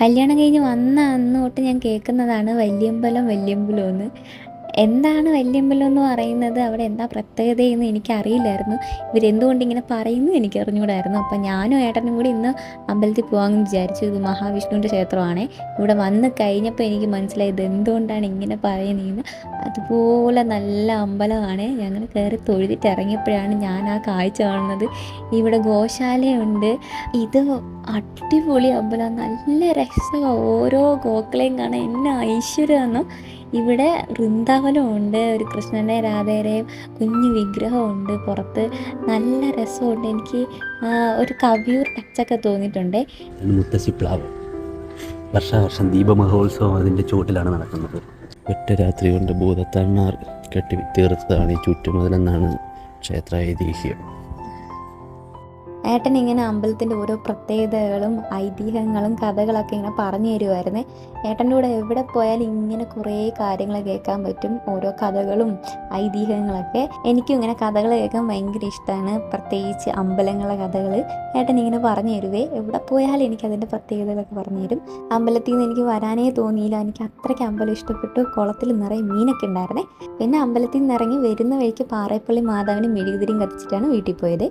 കല്യാണം കഴിഞ്ഞ് വന്ന അന്ന് തൊട്ട് ഞാൻ കേൾക്കുന്നതാണ് വല്യമ്പലം വല്യമ്പലം എന്ന്. എന്താണ് വല്യമ്പലം എന്ന് പറയുന്നത്? അവിടെ എന്താ പ്രത്യേകതയെന്ന് എനിക്കറിയില്ലായിരുന്നു. ഇവരെന്തുകൊണ്ട് ഇങ്ങനെ പറയുന്നു എനിക്ക് അറിഞ്ഞുകൂടായിരുന്നു അപ്പം ഞാനും ഏട്ടനും കൂടി ഇന്ന് അമ്പലത്തിൽ പോകാമെന്ന് വിചാരിച്ചു. ഇത് മഹാവിഷ്ണുവിന്റെ ക്ഷേത്രമാണ്. ഇവിടെ വന്ന് കഴിഞ്ഞപ്പോൾ എനിക്ക് മനസ്സിലായി ഇത് എന്തുകൊണ്ടാണ് ഇങ്ങനെ പറയുന്നതെന്ന്. അതുപോലെ നല്ല അമ്പലമാണ്. ഞങ്ങൾ കയറി തൊഴുതിട്ട് ഇറങ്ങിയപ്പോഴാണ് ഞാൻ ആ കാഴ്ച കാണുന്നത്. ഇവിടെ ഗോശാലയുണ്ട്. ഇത് അടിപൊളി അമ്പലം നല്ല രസമാണ്. ഓരോ ഗോക്കളെയും കാണാൻ. എന്നെ ഐശ്വര്യമെന്നോ ഇവിടെ വൃന്ദാവനമുണ്ട് ഒരു കൃഷ്ണനെ രാധേരെയും കുഞ്ഞു വിഗ്രഹമുണ്ട് പുറത്ത്. നല്ല രസമുണ്ട്. എനിക്ക് ഒരു കവിയൂർ ടച്ചൊക്കെ തോന്നിയിട്ടുണ്ട്. മുത്തശ്ശിപ്ലാവ് വർഷാവർഷം ദീപമഹോത്സവം അതിന്റെ ചുവട്ടിലാണ് നടക്കുന്നത്. ഒറ്റ രാത്രി കൊണ്ട് ഭൂതത്താന്മാർ കെട്ടി തീർത്തതാണ് ഈ ചുറ്റുമതിലെന്നാണ് ക്ഷേത്ര ഐതിഹ്യം ഏട്ടൻ ഇങ്ങനെ അമ്പലത്തിന്റെ ഓരോ പ്രത്യേകതകളും ഐതിഹ്യങ്ങളും കഥകളൊക്കെ ഇങ്ങനെ പറഞ്ഞു തരുമായിരുന്നു ഏട്ടന്റെ കൂടെ എവിടെ പോയാലും ഇങ്ങനെ കുറേ കാര്യങ്ങൾ കേൾക്കാൻ പറ്റും. ഓരോ കഥകളും ഐതിഹ്യങ്ങളൊക്കെ. എനിക്കും ഇങ്ങനെ കഥകൾ കേൾക്കാൻ ഭയങ്കര ഇഷ്ടമാണ്. പ്രത്യേകിച്ച് അമ്പലങ്ങളെ കഥകൾ ഏട്ടൻ ഇങ്ങനെ പറഞ്ഞു തരുവേ. എവിടെ പോയാലും എനിക്ക് അതിന്റെ പ്രത്യേകതകളൊക്കെ പറഞ്ഞു തരും. അമ്പലത്തിൽ നിന്ന് എനിക്ക് വരാനേ തോന്നിയില്ല. എനിക്ക് അത്രയ്ക്ക് അമ്പലം ഇഷ്ടപ്പെട്ടു. കുളത്തിൽ നിറയെ മീനൊക്കെ ഉണ്ടായിരുന്നേ. പിന്നെ അമ്പലത്തിൽ നിന്ന് ഇറങ്ങി വരുന്ന വഴിക്ക് പാറേപ്പള്ളി മാതാവിന് മെഴുകുതിരിയും കത്തിച്ചിട്ടാണ് വീട്ടിൽ പോയത്.